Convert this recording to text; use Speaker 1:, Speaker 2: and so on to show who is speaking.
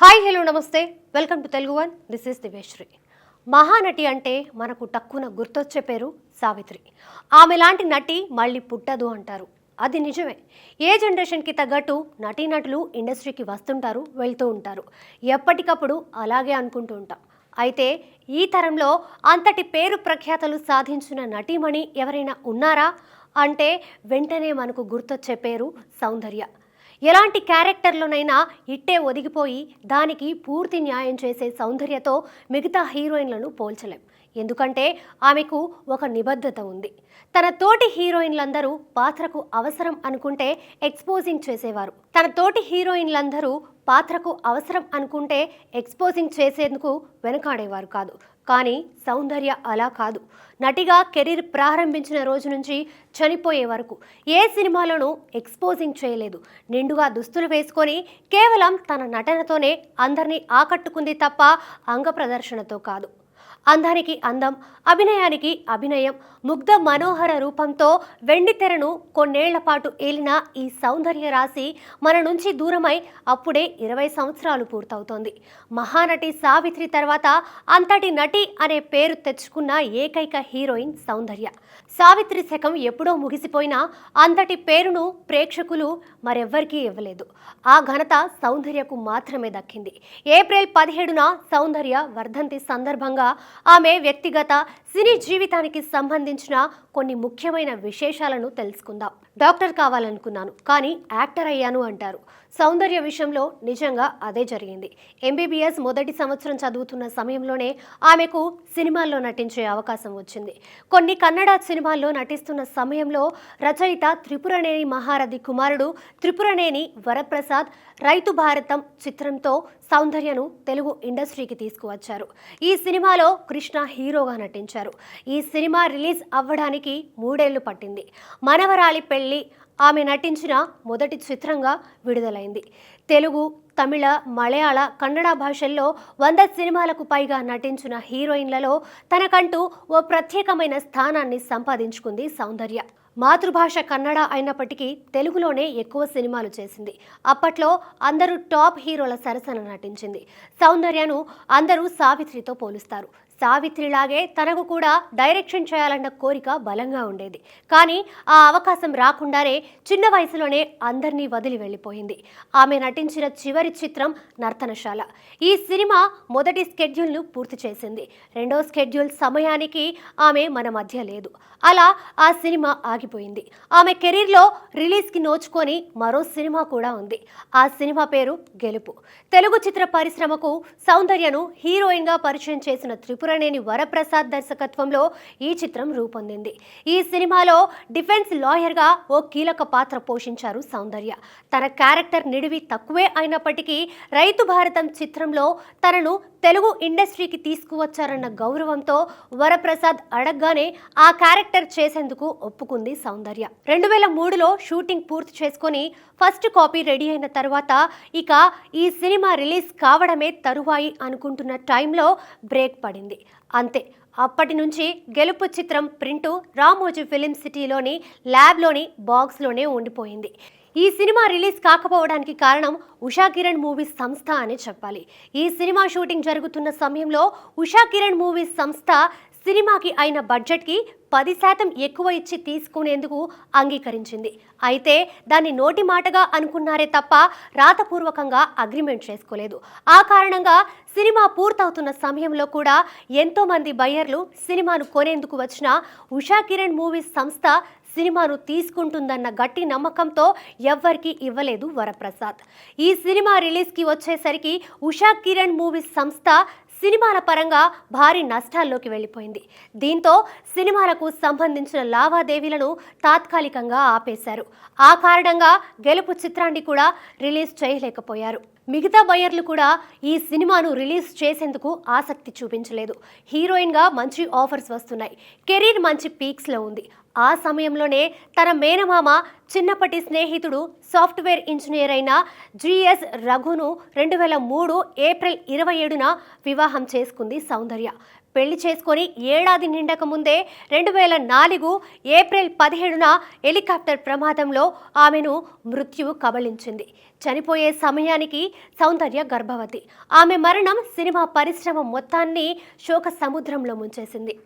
Speaker 1: Hi hello నమస్తే. Welcome to Telugu one. This is Diveshri Mahanati అంటే మనకు టక్కున గుర్తొచ్చే పేరు సావిత్రి. ఆమె లాంటి నటి మళ్ళీ పుట్టదు అంటారు. అది నిజమే. ఏ జనరేషన్కి తగ్గట్టు నటీనటులు ఇండస్ట్రీకి వస్తుంటారు వెళ్తూ ఉంటారు. ఎప్పటికప్పుడు అలాగే అనుకుంటూ ఉంటాం. అయితే ఈ తరంలో అంతటి పేరు ప్రఖ్యాతలు సాధించిన నటీమణి ఎవరైనా ఉన్నారా? అంటే వెంటనే మనకు గుర్తొచ్చే పేరు సౌందర్య. ఎలాంటి క్యారెక్టర్లోనైనా ఇట్టే ఒదిగిపోయి దానికి పూర్తి న్యాయం చేసే సౌందర్యతో మిగతా హీరోయిన్లను పోల్చలేం. ఎందుకంటే ఆమెకు ఒక నిబద్ధత ఉంది. తన తోటి హీరోయిన్లందరూ పాత్రకు అవసరం అనుకుంటే ఎక్స్పోజింగ్ చేసేవారు. తన తోటి హీరోయిన్లందరూ పాత్రకు అవసరం అనుకుంటే ఎక్స్పోజింగ్ చేసేందుకు వెనకాడేవారు కాదు. కానీ సౌందర్య అలా కాదు. నటిగా కెరీర్ ప్రారంభించిన రోజు నుంచి చనిపోయే వరకు ఏ సినిమాలోనూ ఎక్స్పోజింగ్ చేయలేదు. నిండుగా దుస్తులు వేసుకొని కేవలం తన నటనతోనే అందరినీ ఆకట్టుకుంది తప్ప అంగ ప్రదర్శనతో కాదు. అందానికి అందం అభినయానికి అభినయం ముగ్ధ మనోహర రూపంతో వెండితెరను కొన్నేళ్ళ పాటు ఏలిన ఈ సౌందర్య రాశి మన నుంచి దూరమై అప్పుడే ఇరవై సంవత్సరాలు పూర్తవుతోంది. మహానటి సావిత్రి తర్వాత అంతటి నటి అనే పేరు తెచ్చుకున్న ఏకైక హీరోయిన్ సౌందర్య. సావిత్రి శకం ఎప్పుడో ముగిసిపోయినా అంతటి పేరును ప్రేక్షకులు మరెవ్వరికీ ఇవ్వలేదు. ఆ ఘనత సౌందర్యకు మాత్రమే దక్కింది. ఏప్రిల్ పదిహేడున సౌందర్య వర్ధంతి సందర్భంగా ఆమె వ్యక్తిగత సినీ జీవితానికి సంబంధించిన కొన్ని ముఖ్యమైన విశేషాలను తెలుసుకుందాం. డాక్టర్ కావాలనుకున్నాను కానీ యాక్టర్ అయ్యాను అంటారు. సౌందర్య విషయంలో నిజంగా అదే జరిగింది. ఎంబీబీఎస్ మొదటి సంవత్సరం చదువుతున్న సమయంలోనే ఆమెకు సినిమాల్లో నటించే అవకాశం వచ్చింది. కొన్ని కన్నడ సినిమాల్లో నటిస్తున్న సమయంలో రచయిత త్రిపురనేని మహారథి కుమారుడు త్రిపురనేని వరప్రసాద్ రైతు భారతం చిత్రంతో సౌందర్యను తెలుగు ఇండస్ట్రీకి తీసుకువచ్చారు. ఈ సినిమాలో కృష్ణ హీరోగా నటించారు. ఈ సినిమా రిలీజ్ అవ్వడానికి మూడేళ్ళు పట్టింది. మనవరాలి పెళ్ళి ఆమె నటించిన మొదటి చిత్రంగా విడుదలైంది. తెలుగు తమిళ మలయాళ కన్నడ భాషల్లో వంద సినిమాలకు పైగా నటించిన హీరోయిన్లలో తనకంటూ ఓ ప్రత్యేకమైన స్థానాన్ని సంపాదించుకుంది సౌందర్య. మాతృభాష కన్నడ అయినప్పటికీ తెలుగులోనే ఎక్కువ సినిమాలు చేసింది. అప్పట్లో అందరూ టాప్ హీరోల సరసన నటించింది. సౌందర్యను అందరూ సావిత్రితో పోలుస్తారు. సావిత్రిలాగే తనకు కూడా డైరెక్షన్ చేయాలన్న కోరిక బలంగా ఉండేది. కానీ ఆ అవకాశం రాకుండానే చిన్న వయసులోనే అందరినీ వదిలి వెళ్ళిపోయింది. ఆమె నటించిన చివరి చిత్రం నర్తనశాల. ఈ సినిమా మొదటి స్కెడ్యూల్ను పూర్తి చేసింది. రెండో స్కెడ్యూల్ సమయానికి ఆమె మన మధ్య లేదు. అలా ఆ సినిమా ఆగిపోయింది. ఆమె కెరీర్లో రిలీజ్కి నోచుకొని మరో సినిమా కూడా ఉంది. ఆ సినిమా పేరు గెలుపు. తెలుగు చిత్ర పరిశ్రమకు సౌందర్యను హీరోయిన్గా పరిచయం చేసిన త్రిపురనేని వరప్రసాద్ దర్శకత్వంలో ఈ చిత్రం రూపొందింది. ఈ సినిమాలో డిఫెన్స్ లాయర్గా ఓ కీలక పాత్ర పోషించారు సౌందర్య. తన క్యారెక్టర్ నిడివి తక్కువే అయినప్పటికీ రైతు భారతం చిత్రంలో తనను తెలుగు ఇండస్ట్రీకి తీసుకువచ్చారన్న గౌరవంతో వరప్రసాద్ అడగగానే ఆ క్యారెక్టర్ చేసేందుకు ఒప్పుకుంది సౌందర్య. రెండు వేల మూడులో షూటింగ్ పూర్తి చేసుకొని ఫస్ట్ కాపీ రెడీ అయిన తర్వాత ఇక ఈ సినిమా రిలీజ్ కావడమే తరువాయి అనుకుంటున్న టైంలో బ్రేక్ పడింది. అంతే అప్పటి నుంచి గెలుపు చిత్రం ప్రింటు రామోజీ ఫిలిం సిటీలోని ల్యాబ్లోని బాక్స్లోనే ఉండిపోయింది. ఈ సినిమా రిలీజ్ కాకపోవడానికి కారణం ఉషా కిరణ్ మూవీస్ సంస్థ అని చెప్పాలి. ఈ సినిమా షూటింగ్ జరుగుతున్న సమయంలో ఉషా కిరణ్ మూవీస్ సంస్థ సినిమాకి అయిన బడ్జెట్కి పది శాతం ఎక్కువ ఇచ్చి తీసుకునేందుకు అంగీకరించింది. అయితే దాన్ని నోటి మాటగా అనుకున్నారే తప్ప రాతపూర్వకంగా అగ్రిమెంట్ చేసుకోలేదు. ఆ కారణంగా సినిమా పూర్తవుతున్న సమయంలో కూడా ఎంతోమంది బయ్యర్లు సినిమాను కొనేందుకు వచ్చిన ఉషా కిరణ్ మూవీస్ సంస్థ సినిమాను తీసుకుంటుందన్న గట్టి నమ్మకంతో ఎవ్వరికీ ఇవ్వలేదు వరప్రసాద్. ఈ సినిమా రిలీజ్కి వచ్చేసరికి ఉషా కిరణ్ మూవీస్ సంస్థ సినిమాల పరంగా భారీ నష్టాల్లోకి వెళ్ళిపోయింది. దీంతో సినిమాలకు సంబంధించిన లావాదేవీలను తాత్కాలికంగా ఆపేశారు. ఆ కారణంగా గెలుపు చిత్రాన్ని కూడా రిలీజ్ చేయలేకపోయారు. మిగతా బయర్లు కూడా ఈ సినిమాను రిలీజ్ చేసేందుకు ఆసక్తి చూపించలేదు. హీరోయిన్గా మంచి ఆఫర్స్ వస్తున్నాయి. కెరీర్ మంచి పీక్స్లో ఉంది. ఆ సమయంలోనే తన మేనమామ చిన్నప్పటి స్నేహితుడు సాఫ్ట్వేర్ ఇంజనీర్ అయిన జిఎస్ రఘును రెండు వేల మూడు ఏప్రిల్ ఇరవై ఏడున వివాహం చేసుకుంది సౌందర్య. పెళ్ళి చేసుకొని ఏడాది నిండక ముందే రెండు వేల నాలుగు ఏప్రిల్ పదిహేడున హెలికాప్టర్ ప్రమాదంలో ఆమెను మృత్యువు కబళించింది. చనిపోయే సమయానికి సౌందర్య గర్భవతి. ఆమె మరణం సినిమా పరిశ్రమ మొత్తాన్ని శోక సముద్రంలో ముంచేసింది.